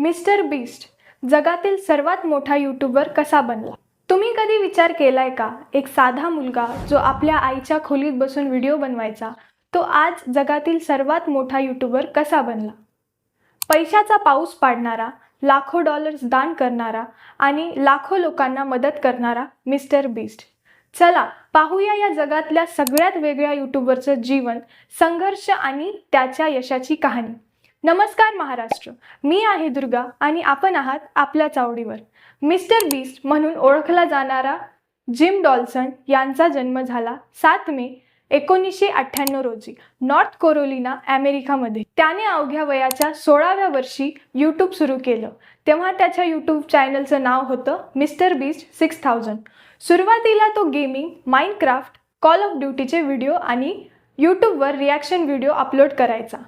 Mister beast जगातील सर्वात मोठा यूट्यूबर कसा बनला? तुम्ही कधी विचार केलाय का? एक साधा मुलगा जो आपल्या आईच्या खोलीत बसून व्हिडिओ बनवायचा तो आज जगातील सर्वात मोठा यूट्यूबर कसा बनला? पैशाचा पाऊस पाडणारा लाखो डॉलर्स दान करणारा आणि लाखो लोकांना मदत करणारा मिस्टर बीस्ट. चला पाहूया या जगातल्या सगळ्यात वेगळ्या यूट्यूबरचं जीवन संघर्ष आणि त्याच्या यशाची कहाणी. नमस्कार महाराष्ट्र. मी आहे दुर्गा आणि आपण आहात आपल्या चावडीवर मिस्टर बीस्ट म्हणून ओळखला जाणारा जिम डॉल्सन यांचा जन्म झाला सात मे एकोणीसशे अठ्ठ्याण्णव रोजी नॉर्थ कोरोलिना अमेरिकामध्ये. त्याने अवघ्या वयाच्या सोळाव्या वर्षी यूट्यूब सुरू केलं. तेव्हा त्याच्या यूट्यूब चॅनलचं नाव होतं मिस्टर बीस्ट सिक्स थाउजंड. सुरुवातीला तो गेमिंग माइनक्राफ्ट कॉल ऑफ ड्युटीचे व्हिडिओ आणि यूट्यूबवर रिॲक्शन व्हिडिओ अपलोड करायचा.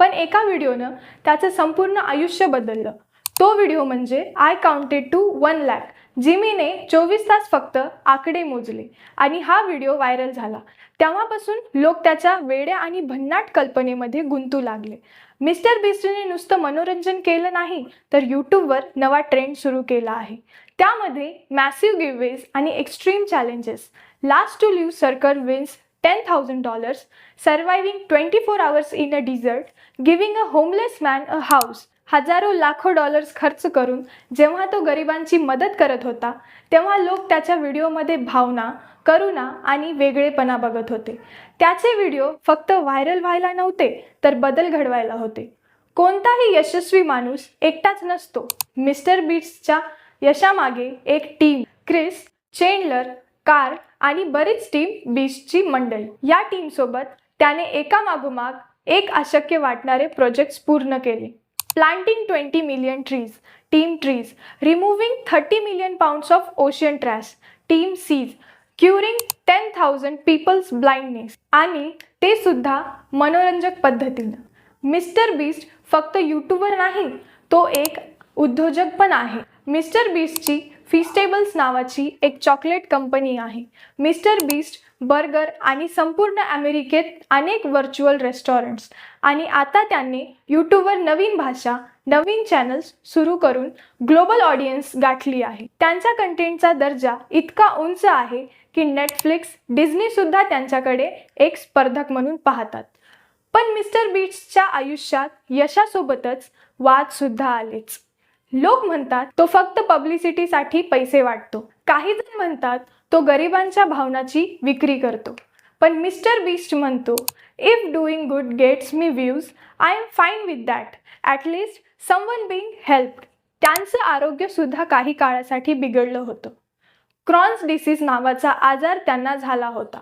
पण एका व्हिडिओनं त्याचं संपूर्ण आयुष्य बदललं. तो व्हिडिओ म्हणजे I counted to one lakh जिमीने चोवीस तास फक्त आकडे मोजले आणि हा व्हिडिओ व्हायरल झाला. तेव्हापासून लोक त्याच्या वेड्या आणि भन्नाट कल्पनेमध्ये गुंतू लागले. मिस्टर बिस्टने नुसतं मनोरंजन केलं नाही तर यूट्यूबवर नवा ट्रेंड सुरू केला आहे. त्यामध्ये मॅसिव्ह गिवेज आणि extreme challenges last to leave circle wins ten thousand dollars surviving twenty four hours in a desert giving a homeless man a house हजारो लाखो डॉलर्स खर्च करून जेव्हा तो गरिबांची मदत करत होता तेव्हा लोक त्याच्या व्हिडिओमध्ये भावना करुणा आणि वेगळेपणा बघत होते. त्याचे व्हिडिओ फक्त व्हायरल व्हायला नव्हते तर बदल घडवायला होते. कोणताही यशस्वी माणूस एकटाच नसतो. मिस्टर बीट्सच्या यशामागे एक टीम क्रिस चेंडलर कार आणि बरीच टीम बीस्टची मंडळी. या टीमसोबत त्याने एकामागोमाग एक अशक्य वाटणारे प्रोजेक्ट्स पूर्ण केले. Planting twenty million trees team trees removing thirty million pounds of ocean trash team seas curing ten thousand people's blindness आणि ते सुद्धा मनोरंजक पद्धतीनं. मिस्टर बीस्ट फक्त यूट्यूबर नाही तो एक उद्योजक पण आहे. मिस्टर बीस्टची फिस्टेबल्स नावाची एक चॉकलेट कंपनी आहे. मिस्टर बीस्ट बर्गर आणि संपूर्ण अमेरिकेत अनेक व्हर्च्युअल रेस्टॉरंट्स आणि आता त्यांनी यूट्यूबवर नवीन भाषा नवीन चॅनल्स सुरू करून ग्लोबल ऑडियन्स गाठली आहे. त्यांच्या कंटेंटचा दर्जा इतका उंच आहे की नेटफ्लिक्स डिझनीसुद्धा त्यांच्याकडे एक स्पर्धक म्हणून पाहतात. पण मिस्टर बीट्सच्या आयुष्यात यशासोबतच वादसुद्धा आलेच. लोक म्हणतात तो फक्त पब्लिसिटीसाठी पैसे वाटतो. काही जण म्हणतात तो गरिबांच्या भावनाची विक्री करतो. पण मिस्टर बीस्ट म्हणतो if doing good gets me views I am fine with that at least someone being helped त्यांचं आरोग्यसुद्धा काही काळासाठी बिघडलं होतं. क्रॉन्स डिसीज नावाचा आजार त्यांना झाला होता.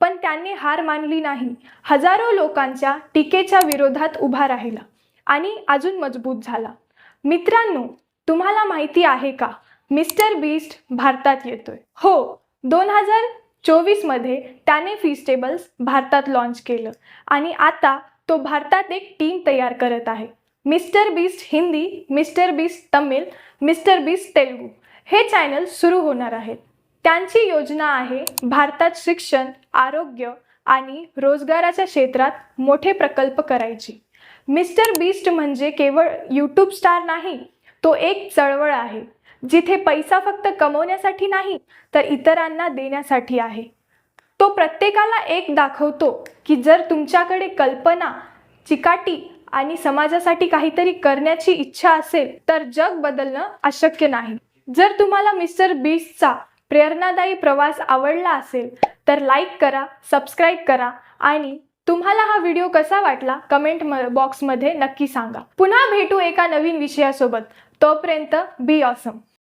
पण त्यांनी हार मानली नाही. हजारो लोकांच्या टीकेच्या विरोधात उभा राहिला आणि अजून मजबूत झाला. मित्रांनो तुम्हाला माहिती आहे का? मिस्टर बीस्ट भारतात येतोय. हो दोन हजार चोवीसमध्ये त्याने फिस्टेबल्स भारतात लॉन्च केलं आणि आता तो भारतात एक टीम तयार करत आहे. Mister Beast Hindi mister Beast Tamil mister Beast Telugu हे चॅनल सुरू होणार आहेत. त्यांची योजना आहे भारतात शिक्षण आरोग्य आणि रोजगाराच्या क्षेत्रात मोठे प्रकल्प करायची. मिस्टर बीस्ट म्हणजे केवळ यूट्यूब स्टार नाही तो एक चळवळ आहे. जिथे पैसा फक्त कमवण्यासाठी नाही तर इतरांना देण्यासाठी आहे. तो प्रत्येकाला एक दाखवतो की जर तुमच्याकडे कल्पना चिकाटी आणि समाजासाठी काहीतरी करण्याची इच्छा असेल तर जग बदलणं अशक्य नाही. जर तुम्हाला मिस्टर बीस्टचा प्रेरणादायी प्रवास आवडला असेल तर लाईक करा सबस्क्राईब करा आणि तुम्हाला हा व्हिडिओ कसा वाटला? कमेंट बॉक्समध्ये नक्की सांगा. पुन्हा भेटू एका नवीन विषयासोबत. तोपर्यंत बी ऑसम